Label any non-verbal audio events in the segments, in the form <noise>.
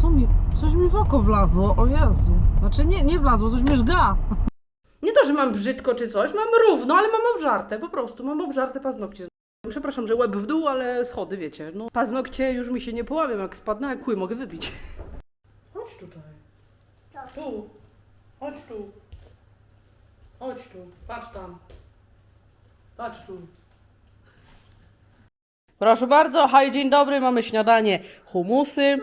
co mi, coś mi w oko wlazło, o Jezu. Znaczy nie, nie wlazło, coś mnie żga. Nie to, że mam brzydko czy coś, mam równo, ale mam obżarte, po prostu, mam obżarte paznokcie. Przepraszam, że łeb w dół, ale schody, wiecie, no. Paznokcie już mi się nie połamią, jak spadnę, jak kły mogę wybić. Chodź tutaj. Tu. Chodź tu. Chodź tu. Patrz tam. Patrz tu. Proszę bardzo, haj, dzień dobry, mamy śniadanie. Humusy.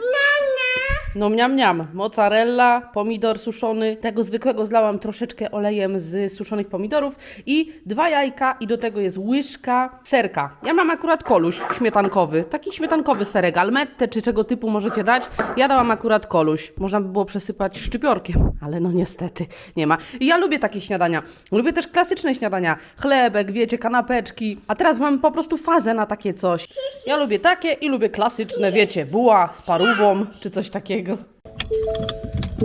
No miam miam, mozzarella, pomidor suszony. Tego zwykłego zlałam troszeczkę olejem z suszonych pomidorów i dwa jajka i do tego jest łyżka serka. Ja mam akurat koluś śmietankowy, taki śmietankowy serek, almette czy czego typu możecie dać. Ja dałam akurat koluś. Można by było przesypać szczypiorkiem, ale no niestety nie ma. I ja lubię takie śniadania. Lubię też klasyczne śniadania. Chlebek, wiecie, kanapeczki. A teraz mam po prostu fazę na takie coś. Ja lubię takie i lubię klasyczne, wiecie, buła z parówą czy coś takiego.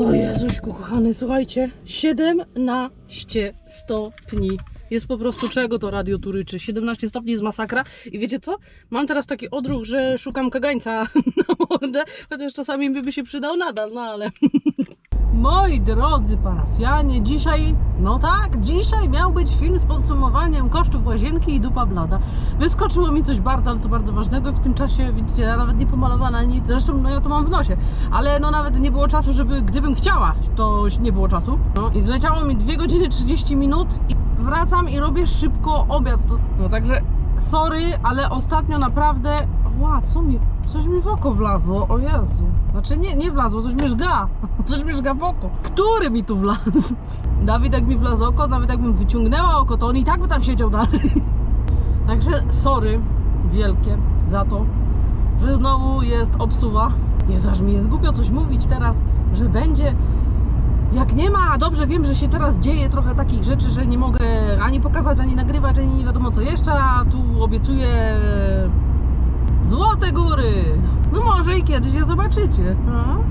O Jezuśku, kochany, słuchajcie, 17 stopni. Jest po prostu czego to radio tu ryczy? 17 stopni jest masakra. I wiecie co? Mam teraz taki odruch, że szukam kagańca <laughs> na mordę, chociaż czasami by się przydał nadal, no ale... <laughs> Moi drodzy parafianie, dzisiaj, no tak, dzisiaj miał być film z podsumowaniem kosztów łazienki i dupa blada. Wyskoczyło mi coś bardzo, ale to bardzo ważnego w tym czasie, widzicie, ja nawet nie pomalowana nic, zresztą no ja to mam w nosie, ale no nawet nie było czasu, żeby, gdybym chciała, to nie było czasu. No i zleciało mi 2 godziny 30 minut i wracam i robię szybko obiad. No także, sorry, ale ostatnio naprawdę, ła, co mi, coś mi w oko wlazło, o Jezu. Znaczy nie, nie wlazło, coś mi żga, <laughs> coś mi żga w oko. Który mi tu wlazł? Dawid jak mi wlazł oko, nawet jakbym wyciągnęła oko, to on i tak by tam siedział dalej. <laughs> Także sorry wielkie za to, że znowu jest obsuwa. Jezu, aż mi jest głupio coś mówić teraz, że będzie jak nie ma, dobrze wiem, że się teraz dzieje trochę takich rzeczy, że nie mogę ani pokazać, ani nagrywać, ani nie wiadomo co jeszcze, a tu obiecuję złote góry. No może i kiedyś je zobaczycie. No.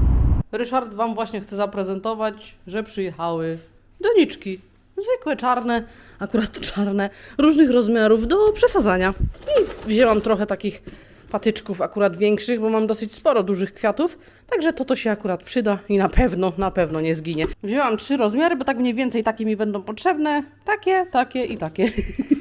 Ryszard wam właśnie chce zaprezentować, że przyjechały doniczki. Zwykłe czarne, akurat czarne, różnych rozmiarów do przesadzania. I wzięłam trochę takich patyczków akurat większych, bo mam dosyć sporo dużych kwiatów, także to to się akurat przyda i na pewno, na pewno nie zginie. Wzięłam trzy rozmiary, bo tak mniej więcej takie mi będą potrzebne. Takie, takie i takie.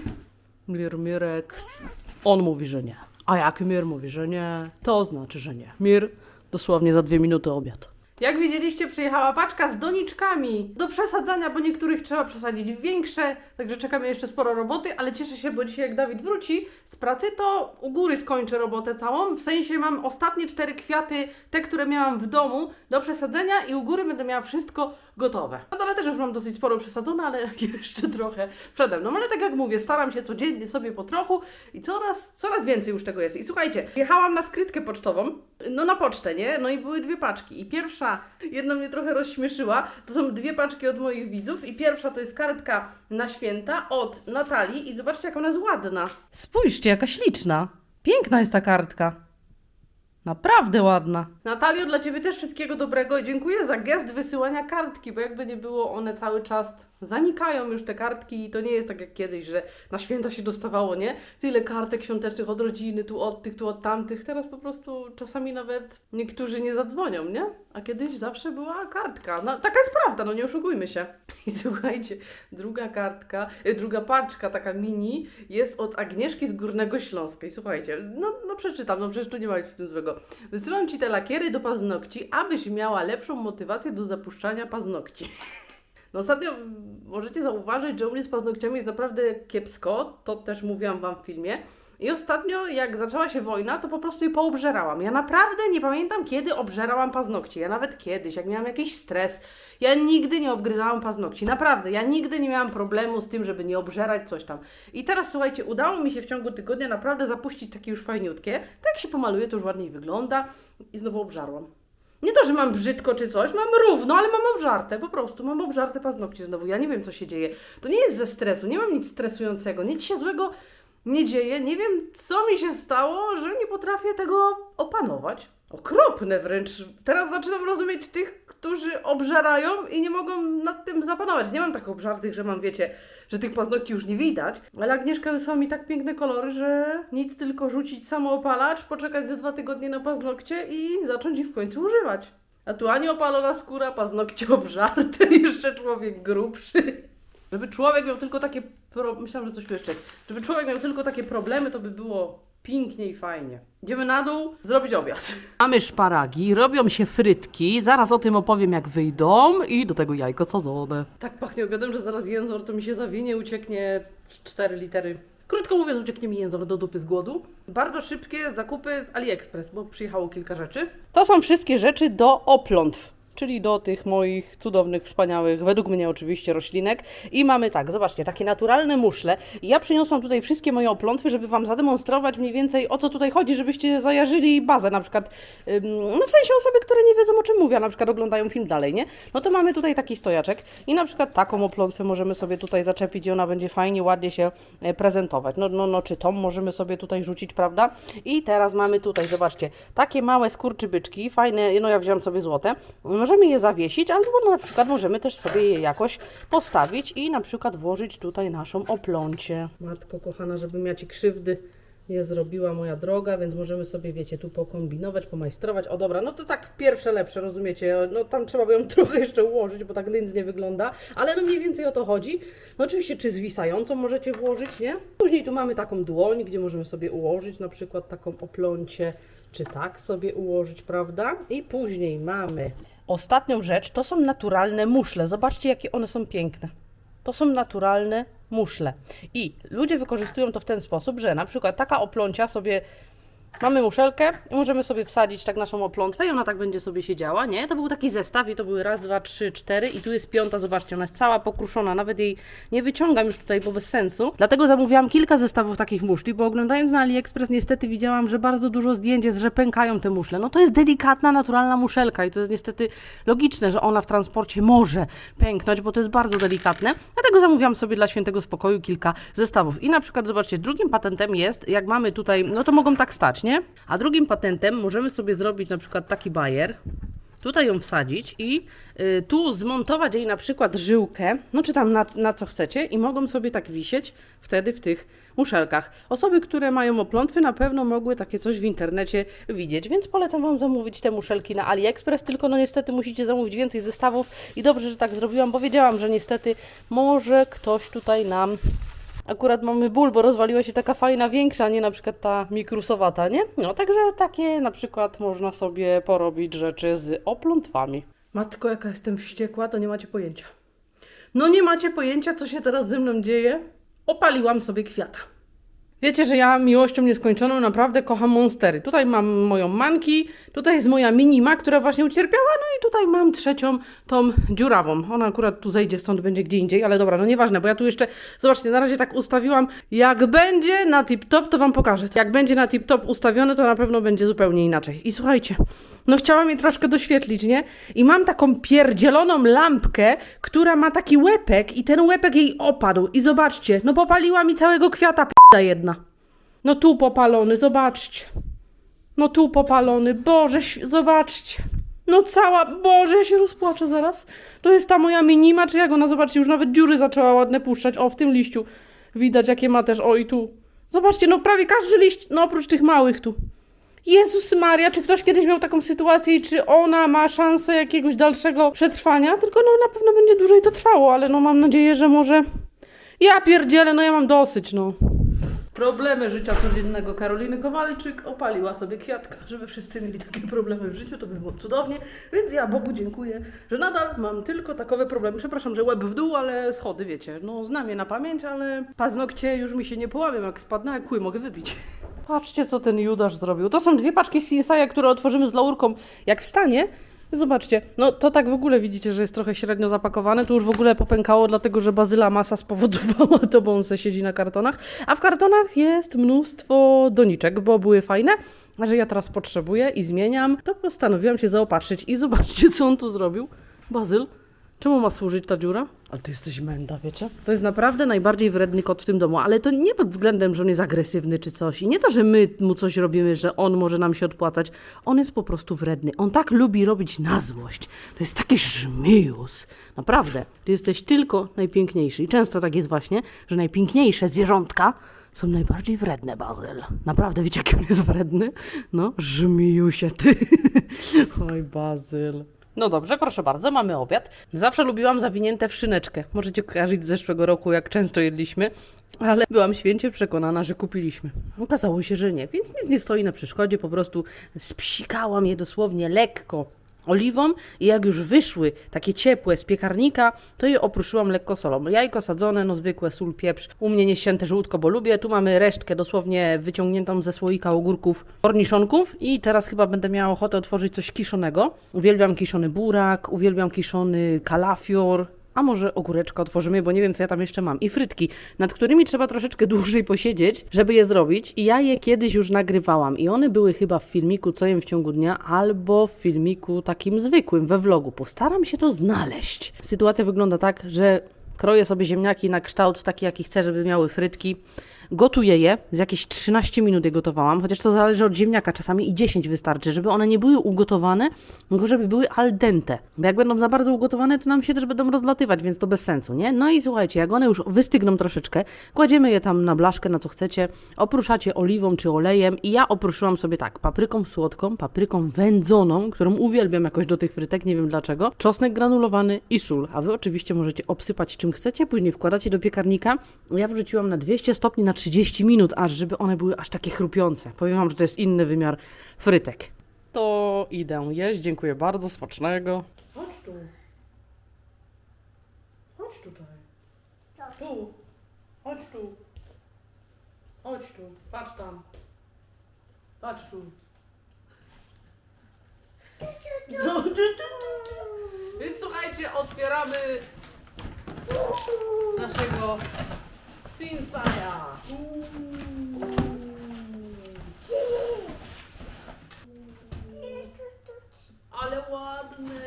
<laughs> Mir Mirex. On mówi, że nie. A jak Mir mówi, że nie, to znaczy, że nie. Mir dosłownie za dwie minuty obiad. Jak widzieliście, przyjechała paczka z doniczkami do przesadzania, bo niektórych trzeba przesadzić większe, także czekamy jeszcze sporo roboty, ale cieszę się, bo dzisiaj jak Dawid wróci z pracy, to u góry skończę robotę całą. W sensie mam ostatnie cztery kwiaty, te, które miałam w domu, do przesadzenia i u góry będę miała wszystko gotowe. No ale też już mam dosyć sporo przesadzone, ale <laughs> jeszcze trochę przede mną. Ale tak jak mówię, staram się codziennie sobie po trochu i coraz, coraz więcej już tego jest. I słuchajcie, jechałam na skrytkę pocztową, no na pocztę, nie? No i były dwie paczki. I pierwsza, jedna mnie trochę rozśmieszyła, to są dwie paczki od moich widzów. I pierwsza to jest kartka na święta od Natalii i zobaczcie, jak ona jest ładna. Spójrzcie, jaka śliczna. Piękna jest ta kartka. Naprawdę ładna. Natalio, dla Ciebie też wszystkiego dobrego i dziękuję za gest wysyłania kartki, bo jakby nie było, one cały czas zanikają już te kartki i to nie jest tak jak kiedyś, że na święta się dostawało, nie? Tyle kartek świątecznych od rodziny, tu od tych, tu od tamtych. Teraz po prostu czasami nawet niektórzy nie zadzwonią, nie? A kiedyś zawsze była kartka. No, taka jest prawda, no nie oszukujmy się. <laughs> I słuchajcie, druga kartka, y, druga paczka, taka mini, jest od Agnieszki z Górnego Śląska. I słuchajcie, no, no przeczytam, no przecież tu nie ma nic z tym złego. Wysyłam Ci te lakiery do paznokci, abyś miała lepszą motywację do zapuszczania paznokci. No ostatnio możecie zauważyć, że u mnie z paznokciami jest naprawdę kiepsko, to też mówiłam Wam w filmie. I ostatnio, jak zaczęła się wojna, to po prostu je poobżerałam. Ja naprawdę nie pamiętam, kiedy obżerałam paznokcie. Ja nawet kiedyś, jak miałam jakiś stres, ja nigdy nie obgryzałam paznokci. Naprawdę, ja nigdy nie miałam problemu z tym, żeby nie obżerać coś tam. I teraz, słuchajcie, udało mi się w ciągu tygodnia naprawdę zapuścić takie już fajniutkie. Tak się pomaluje, to już ładniej wygląda. I znowu obżarłam. Nie to, że mam brzydko czy coś, mam równo, ale mam obżarte, po prostu mam obżarte paznokcie znowu. Ja nie wiem, co się dzieje. To nie jest ze stresu, nie mam nic stresującego, nic się złego nie dzieje. Nie wiem, co mi się stało, że nie potrafię tego opanować. Okropne wręcz. Teraz zaczynam rozumieć tych, którzy obżerają i nie mogą nad tym zapanować. Nie mam tak obżartych, że mam, wiecie, że tych paznokci już nie widać, ale Agnieszka wysłała mi tak piękne kolory, że nic tylko rzucić samoopalacz, poczekać ze dwa tygodnie na paznokcie i zacząć ich w końcu używać. A tu ani opalona skóra, paznokcie obżarte, <laughs> jeszcze człowiek grubszy. Żeby człowiek miał tylko takie. Pro... Myślałam, że coś tu jeszcze jest. Żeby człowiek miał tylko takie problemy, to by było pięknie i fajnie. Idziemy na dół zrobić obiad. <laughs> Mamy szparagi, robią się frytki. Zaraz o tym opowiem, jak wyjdą. I do tego jajko sadzone. Tak pachnie obiadem, że zaraz jęzor to mi się zawinie, ucieknie 4 litery. Krótko mówiąc, ucieknie mi jęzor do dupy z głodu. Bardzo szybkie zakupy z AliExpress, bo przyjechało kilka rzeczy. To są wszystkie rzeczy do oplątw czyli do tych moich cudownych, wspaniałych, według mnie oczywiście, roślinek. I mamy tak, zobaczcie, takie naturalne muszle. Ja przyniosłam tutaj wszystkie moje oplątwy, żeby Wam zademonstrować mniej więcej o co tutaj chodzi, żebyście zajarzyli bazę, na przykład, no w sensie osoby, które nie wiedzą o czym mówię, na przykład oglądają film dalej, nie? No to mamy tutaj taki stojaczek i na przykład taką oplątwę możemy sobie tutaj zaczepić i ona będzie fajnie, ładnie się e, prezentować. No, no, no, czy tą możemy sobie tutaj rzucić, prawda? I teraz mamy tutaj, zobaczcie, takie małe skurczybyczki, fajne, no ja wziąłem sobie złote. Możemy je zawiesić, albo na przykład możemy też sobie je jakoś postawić i na przykład włożyć tutaj naszą oplącie. Matko kochana, żebym ja Ci krzywdy nie zrobiła moja droga, więc możemy sobie, wiecie, tu pokombinować, pomajstrować. O dobra, no to tak pierwsze lepsze, rozumiecie? No tam trzeba by ją <laughs> trochę jeszcze ułożyć, bo tak nic nie wygląda, ale no mniej więcej o to chodzi. No oczywiście, czy zwisającą możecie włożyć, nie? Później tu mamy taką dłoń, gdzie możemy sobie ułożyć na przykład taką oplącie, czy tak sobie ułożyć, prawda? I później mamy ostatnią rzecz, to są naturalne muszle. Zobaczcie, jakie one są piękne. To są naturalne muszle. I ludzie wykorzystują to w ten sposób, że na przykład taka oplącia sobie mamy muszelkę i możemy sobie wsadzić tak naszą oplątwę i ona tak będzie sobie siedziała, nie? To był taki zestaw i to były raz, dwa, trzy, cztery i tu jest piąta, zobaczcie, ona jest cała pokruszona, nawet jej nie wyciągam już tutaj, bo bez sensu. Dlatego zamówiłam kilka zestawów takich muszli, bo oglądając na AliExpress niestety widziałam, że bardzo dużo zdjęć jest, że pękają te muszle. No to jest delikatna, naturalna muszelka i to jest niestety logiczne, że ona w transporcie może pęknąć, bo to jest bardzo delikatne. Dlatego zamówiłam sobie dla świętego spokoju kilka zestawów. I na przykład, zobaczcie, drugim patentem jest, jak mamy tutaj, no to mogą tak stać, nie? A drugim patentem możemy sobie zrobić na przykład taki bajer, tutaj ją wsadzić i y, tu zmontować jej na przykład żyłkę, no czy tam na, na co chcecie i mogą sobie tak wisieć wtedy w tych muszelkach. Osoby, które mają oplątwy na pewno mogły takie coś w internecie widzieć, więc polecam Wam zamówić te muszelki na AliExpress, tylko no niestety musicie zamówić więcej zestawów i dobrze, że tak zrobiłam, bo wiedziałam, że niestety może ktoś tutaj nam Akurat mamy ból, bo rozwaliła się taka fajna, większa, nie na przykład ta mikrusowata, nie? No także takie na przykład można sobie porobić rzeczy z oplątwami. Matko, jaka jestem wściekła, to nie macie pojęcia. No nie macie pojęcia, co się teraz ze mną dzieje? Opaliłam sobie kwiata. Wiecie, że ja miłością nieskończoną naprawdę kocham monstery. Tutaj mam moją manki, tutaj jest moja minima, która właśnie ucierpiała, no i tutaj mam trzecią, tą dziurawą. Ona akurat tu zejdzie stąd, będzie gdzie indziej, ale dobra, no nieważne, bo ja tu jeszcze, zobaczcie, na razie tak ustawiłam. Jak będzie na tip-top, to wam pokażę. Jak będzie na tip-top ustawione, to na pewno będzie zupełnie inaczej. I słuchajcie, no chciałam je troszkę doświetlić, nie? I mam taką pierdzieloną lampkę, która ma taki łepek i ten łepek jej opadł. I zobaczcie, no popaliła mi całego kwiata p***a jedna. No tu popalony, zobaczcie. No tu popalony, Boże, zobaczcie. No cała, Boże, ja się rozpłaczę zaraz. To jest ta moja minima, czy jak ona, zobaczcie, już nawet dziury zaczęła ładne puszczać. O, w tym liściu widać, jakie ma też, o i tu. Zobaczcie, no prawie każdy liść, no oprócz tych małych tu. Jezus Maria, czy ktoś kiedyś miał taką sytuację i czy ona ma szansę jakiegoś dalszego przetrwania? Tylko no na pewno będzie dłużej to trwało, ale no mam nadzieję, że może... Ja pierdzielę, no ja mam dosyć, no. Problemy życia codziennego Karoliny Kowalczyk opaliła sobie kwiatka. Żeby wszyscy mieli takie problemy w życiu, to by było cudownie. Więc ja Bogu dziękuję, że nadal mam tylko takowe problemy. Przepraszam, że łeb w dół, ale schody, wiecie. No znam je na pamięć, ale paznokcie już mi się nie połamią. Jak spadnę, jak kły mogę wybić. <laughs> Patrzcie, co ten Judasz zrobił. To są dwie paczki Sinstaja, które otworzymy z laurką jak wstanie. Zobaczcie, no to tak w ogóle widzicie, że jest trochę średnio zapakowane. Tu już w ogóle popękało, dlatego że bazyla masa spowodowała <laughs> to, bo on se siedzi na kartonach. A w kartonach jest mnóstwo doniczek, bo były fajne. A że ja teraz potrzebuję i zmieniam, to postanowiłam się zaopatrzyć. I zobaczcie, co on tu zrobił. Bazyl, czemu ma służyć ta dziura? Ale ty jesteś menda, wiecie? To jest naprawdę najbardziej wredny kot w tym domu, ale to nie pod względem, że on jest agresywny czy coś. I nie to, że my mu coś robimy, że on może nam się odpłacać. On jest po prostu wredny. On tak lubi robić na złość. To jest taki żmijus. Naprawdę. Ty jesteś tylko najpiękniejszy. I często tak jest właśnie, że najpiękniejsze zwierzątka są najbardziej wredne, Bazyl. Naprawdę, wiecie, jaki on jest wredny? No, żmiju się ty. <laughs> Oj, Bazyl. No dobrze, proszę bardzo, mamy obiad. Zawsze lubiłam zawinięte w szyneczkę. Możecie kojarzyć z zeszłego roku, jak często jedliśmy, ale byłam święcie przekonana, że kupiliśmy. Okazało się, że nie, więc nic nie stoi na przeszkodzie, po prostu spsikałam je dosłownie lekko oliwą i jak już wyszły takie ciepłe z piekarnika, to je opruszyłam lekko solą. Jajko sadzone, no zwykłe, sól, pieprz. U mnie nie ścięte żółtko, bo lubię. Tu mamy resztkę dosłownie wyciągniętą ze słoika ogórków, korniszonków i teraz chyba będę miała ochotę otworzyć coś kiszonego. Uwielbiam kiszony burak, uwielbiam kiszony kalafior, a może ogóreczka otworzymy, bo nie wiem, co ja tam jeszcze mam. I frytki, nad którymi trzeba troszeczkę dłużej posiedzieć, żeby je zrobić. I ja je kiedyś już nagrywałam. I one były chyba w filmiku Co jem w ciągu dnia, albo w filmiku takim zwykłym, we vlogu. Postaram się to znaleźć. Sytuacja wygląda tak, że kroję sobie ziemniaki na kształt taki, jaki chcę, żeby miały frytki. Gotuję je, z jakieś 13 minut je gotowałam, chociaż to zależy od ziemniaka, czasami i 10 wystarczy, żeby one nie były ugotowane, tylko żeby były al dente. Bo jak będą za bardzo ugotowane, to nam się też będą rozlatywać, więc to bez sensu, nie? No i słuchajcie, jak one już wystygną troszeczkę, kładziemy je tam na blaszkę, na co chcecie, opruszacie oliwą czy olejem i ja opruszyłam sobie tak, papryką słodką, papryką wędzoną, którą uwielbiam jakoś do tych frytek, nie wiem dlaczego, czosnek granulowany i sól, a wy oczywiście możecie obsypać czym chcecie, później wkładacie do piekarnika. Ja wrzuciłam na 200 stopni na 30 minut, aż żeby one były aż takie chrupiące. Powiem wam, że to jest inny wymiar frytek. To idę jeść, dziękuję bardzo, smacznego. Chodź tu. Chodź tutaj. Tu. Chodź tu. Chodź tu. Patrz tam. Patrz tu. Tu, tu, tu, tu. Więc słuchajcie, otwieramy naszego Sinsaja. Ale ładny.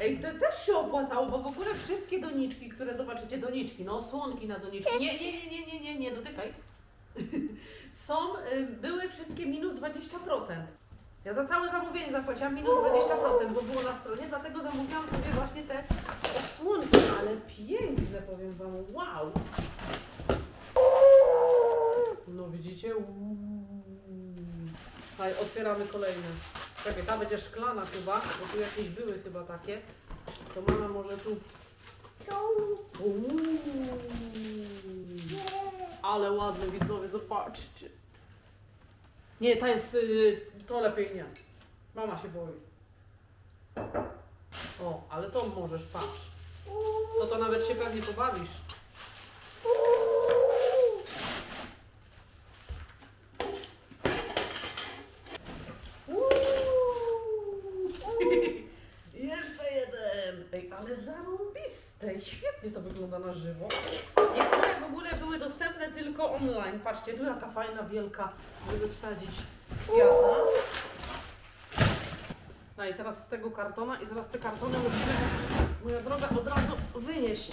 Ej, to też się opłacało, bo w ogóle wszystkie doniczki, które zobaczycie, doniczki, no słonki na doniczki. Nie, nie, nie, nie, nie, nie, nie, dotykaj. <laughs> Są, y, były wszystkie minus 20%. Ja za całe zamówienie zapłaciłam minus 20%, bo było na stronie, dlatego zamówiłam sobie właśnie te osłonki, ale piękne, powiem wam, wow. No widzicie? Otwieramy kolejne. Czekaj, ta będzie szklana chyba, bo tu jakieś były chyba takie. To mama może tu... Ale ładne widzowie, zobaczcie. Nie, ta jest, y, to lepiej nie. Mama się boi. Ale to możesz, patrz. No to nawet się pewnie pobawisz. Jeszcze jeden! Ej, ale zarąbiste świetnie to wygląda na żywo. Niektóre w ogóle były dostępne tylko online. Patrzcie, tu jaka fajna, wielka, żeby wsadzić kwiata. I teraz z tego kartona i teraz te kartony musimy, moja droga, od razu wynieść.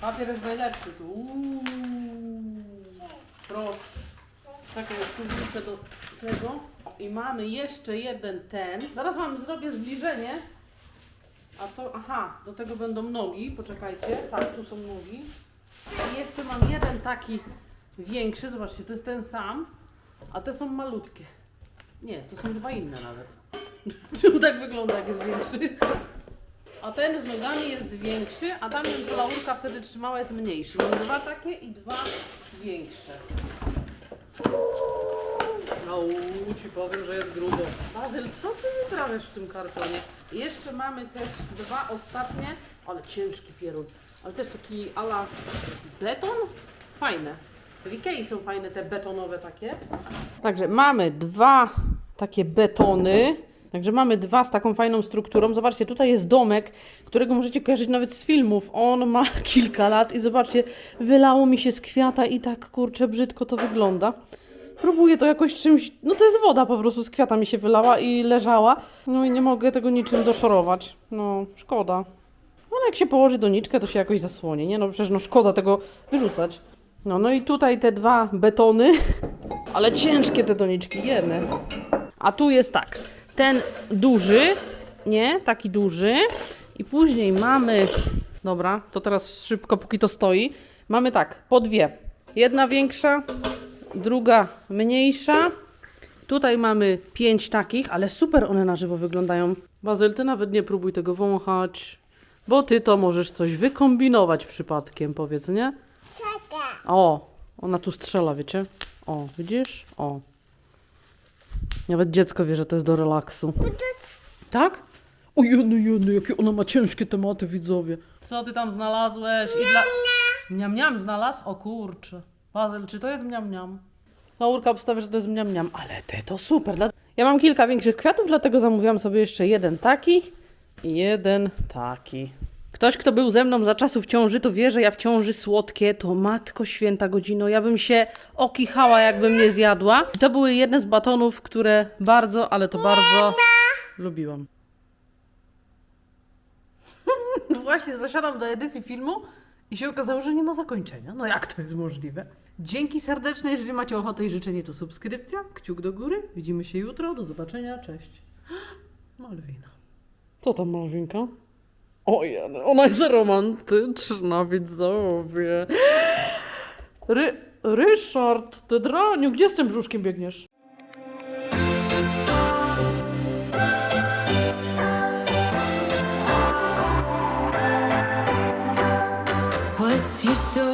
Papier jest najlepszy tu. Uuu. Proszę. Czekaj, już tu wrócę do tego. I mamy jeszcze jeden ten. Zaraz wam zrobię zbliżenie. A to, aha, do tego będą nogi. Poczekajcie. Tak, tu są nogi. I jeszcze mam jeden taki większy. Zobaczcie, to jest ten sam. A te są malutkie. Nie, to są chyba inne nawet. <laughs> Czemu tak wygląda, jak jest większy? A ten z nogami jest większy, a tamten co laurka wtedy trzymała jest mniejszy. Mam dwa takie i dwa większe. No, ci powiem, że jest grubo. Bazyl, co ty wyprawiasz w tym kartonie? Jeszcze mamy też dwa ostatnie, ale ciężki pierun. Ale też taki ala beton? Fajne. W Ikei są fajne te betonowe takie. Także mamy dwa takie betony. Także mamy dwa z taką fajną strukturą. Zobaczcie, tutaj jest domek, którego możecie kojarzyć nawet z filmów. On ma <laughs> kilka lat i zobaczcie, wylało mi się z kwiata i tak kurczę brzydko to wygląda. Próbuję to jakoś czymś. No to jest woda po prostu z kwiata mi się wylała i leżała. No i nie mogę tego niczym doszorować. No, szkoda. Ale jak się położy doniczkę, to się jakoś zasłonie, nie? No przecież no szkoda tego wyrzucać. No, no i tutaj te dwa betony, <laughs> ale ciężkie te doniczki, jedne. A tu jest tak. ten duży, nie, taki duży. I później mamy, dobra, to teraz szybko, póki to stoi. Mamy tak, po dwie. Jedna większa, druga mniejsza. Tutaj mamy pięć takich, ale super one na żywo wyglądają. Bazyl, ty nawet nie próbuj tego wąchać, bo ty to możesz coś wykombinować przypadkiem, powiedz, nie? O, ona tu strzela, wiecie? O, widzisz? O. Nawet dziecko wie, że to jest do relaksu. Tak? O jeny, jeny, jakie ona ma ciężkie tematy, widzowie. Co ty tam znalazłeś? I dla... Mniam, mniam znalazł? O kurczę. Bazyl, czy to jest mniam, mniam? Laurka obstawia, że to jest mniam, mniam. Ale te to super. Ja mam kilka większych kwiatów, dlatego zamówiłam sobie jeszcze jeden taki i jeden taki. Ktoś, kto był ze mną za czasów ciąży, to wie, że ja w ciąży słodkie to matko święta godzino. Ja bym się okichała, jakbym nie zjadła. I to były jedne z batonów, które bardzo, ale to bardzo lubiłam. <laughs> Właśnie zasiadam do edycji filmu i się okazało, że nie ma zakończenia. No jak to jest możliwe? Dzięki serdeczne, jeżeli macie ochotę i życzenie, to subskrypcja, kciuk do góry. Widzimy się jutro, do zobaczenia, cześć. <gasps> Malwina. Co tam Malwinka? Ojej, ona jest romantyczna, widzowie. Ry Ryszard, ty draniu, gdzie z tym brzuszkiem biegniesz? What's your story?